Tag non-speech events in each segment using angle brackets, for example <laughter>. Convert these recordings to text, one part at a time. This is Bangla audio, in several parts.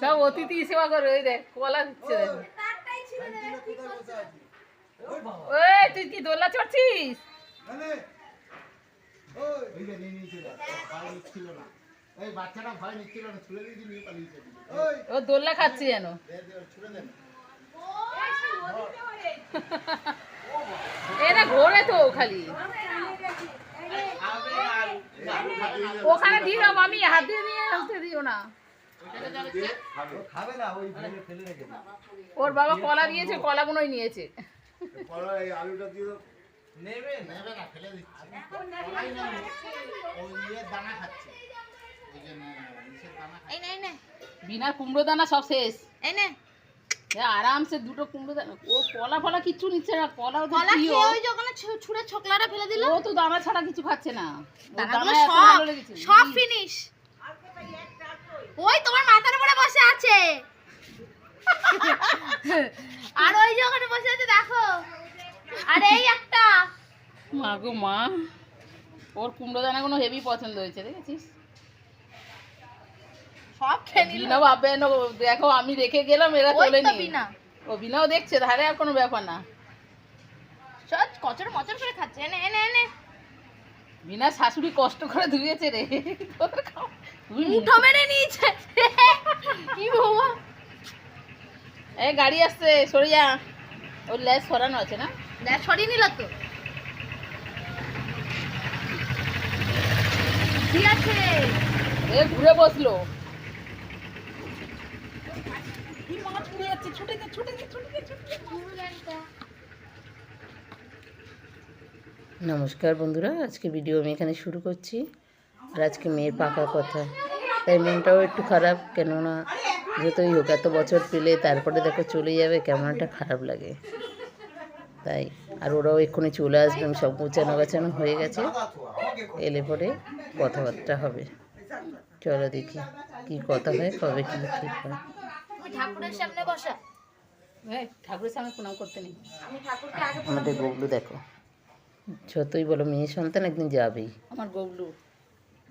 সব অতিথি সেবা করে ওই দেখ কলা দিচ্ছে ওই তুই কি দোল্লা চড়ছিস ও দোল্লা খাচ্ছে যেন এরা ঘোরে তো খালি ওখানে দিয়ে দাও আমি হাত দিয়ে আসতে দিও না। খাবে না ওই ফেলে ফেলে রেখে দিই ওর বাবা কলা দিয়েছে কলা নিয়েছে। কলা এই আলুটা দিয়ে নেবে? নেবে না ফেলে দিচ্ছে। কলাই না, ওই দানা খাচ্ছে। ওই যে না, ইসের দানা খাচ্ছে। এই নে নে। বিনা কুমড়ো দানা সব শেষ। এই নে। আরামসে দুটো কুমড়ো দানা ও কলা ফলা কিচ্ছু নিচ্ছে না কলা কলা প্রিয়। খেয়ে ওই যে ছুঁড়ে ছোকলাটা ফেলে দিল? ও তো দানা ছাড়া কিছু খাচ্ছে না। দানা সব সব ফিনিশ ওই তোমার মাথার উপরে বসে আছে। আর ওই যে ওখানে বসে আছে দেখো। আর এই একটা। মা গো মা ওর কুমড়ো দানাগুলো হেভি পছন্দ হয়েছে দেখেছিস? সব খেয়ে নিল। ভাববে না, দেখো আমি রেখে গেলাম এরা চলে নি ও বিনাও দেখছে ধারে আর কোনো ব্যাপার না। সব কচর মচর করে খাচ্ছে। এনে এনে এনে বিনা শাশুড়ি কষ্ট করে ধুয়েছে রে তোদের খাও। মুঠো মেরে নিয়েছে। কি বাবা এই গাড়ি আসছে সরে যা। ওর ল্যাস সরানো আছে না? দেখ সরিয়ে নিল তো। কি আছে? এ ঘুরে বসল। কি মা ছুটে যাচ্ছে? ছুটে যা ছুটে যা ছুটে যা ছুটে যা। নমস্কার বন্ধুরা আজকে ভিডিও আমি এখানে শুরু করছি। আর আজকে মেয়ের পাকা কথা। তাই মনটাও একটু খারাপ কেননা যতই হোক এত বছর পেলে তারপরে দেখো চলে যাবে কেমন একটা খারাপ লাগে। তাই আর ওরাও এক্ষুনি চলে আসবে আমি সব গোছানো গাছানো হয়ে গেছে। এলে পরে কথাবার্তা হবে। চলো দেখি কি কথা হয় কবে কি ঠিক হয়। ঠাকুরের সামনে বসা। ঠাকুরের সামনে প্রণাম করতে নেই। আমি ঠাকুরকে আগে আমাদের গবলু দেখো। যতই বলো মেয়ে সন্তান একদিন যাবেই। আমার গবলু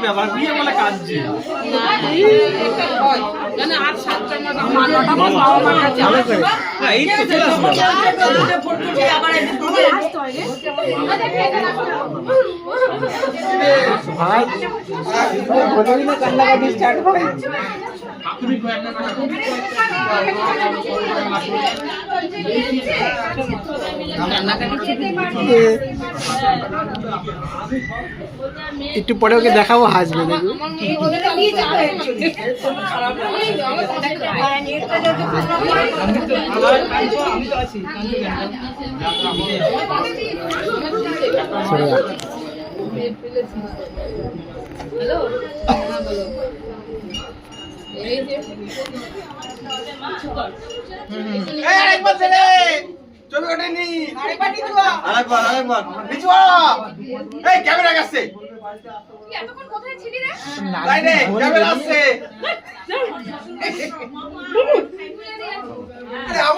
ব্যাপার বিয়ে বলে কাঁদছে করে হ্যাঁ ভাই কান্নাকাটি স্টার্ট হয় একটু পরে ওকে দেখাবো হাসবে দেখো সরে যা। ছবি ওঠেনি। আরেকবার আরেকবার এই ক্যামেরা কাছে এতক্ষণ কোথায় ছিলি রে? লাইনে ক্যামেরা আসছে। <laughs>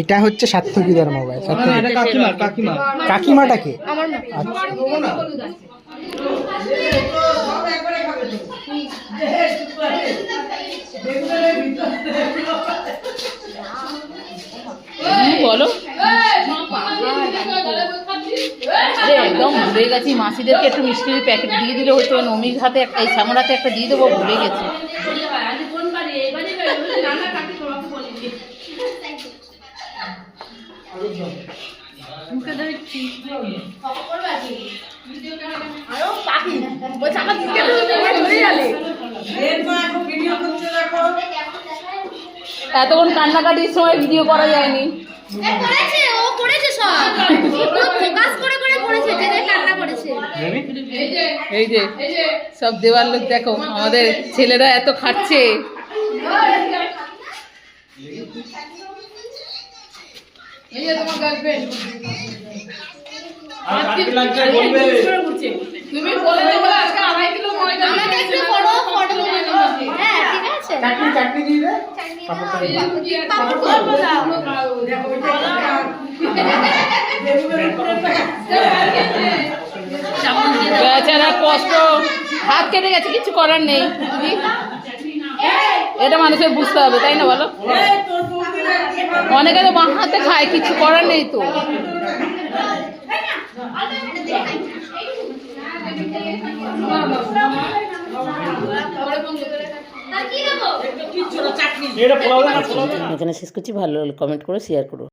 এটা হচ্ছে সার্থকীদার মোবাইল কাকিমা কাকিমা। কাকিমাটাকে আচ্ছা। বলো। একদম ভুলে গেছি মাসিদেরকে একটু মিষ্টির প্যাকেট দিয়ে দিলে হয়তো নমির হাতে একটা এই শ্যামর হাতে একটা দিয়ে দেবো ভুলে গেছি বলছে আমার দিকে ধরে গেলে এতক্ষণ কান্নাকাটির সময় ভিডিও করা যায়নি। এই যে সব পুরো লোক দেখো আমাদের ছেলেরা এত খাচ্ছে। এই যে সব দেওয়ার লোক দেখো আমাদের ছেলেরা এত খাচ্ছে আমাকে একটু ফটো ফটো হ্যাঁ ঠিক আছে। চাটনি চাটনি দিয়ে দে। পাপড় করব দাও। বেচারা কষ্ট। হাত কেটে গেছে কিছু করার নেই। এটা মানুষের বুঝতে হবে তাই না বলো? অনেকে তো বাঁ হাতে খায় কিছু করার নেই তো। এখানে শেষ করছি ভালো লাগলে কমেন্ট করো শেয়ার করো।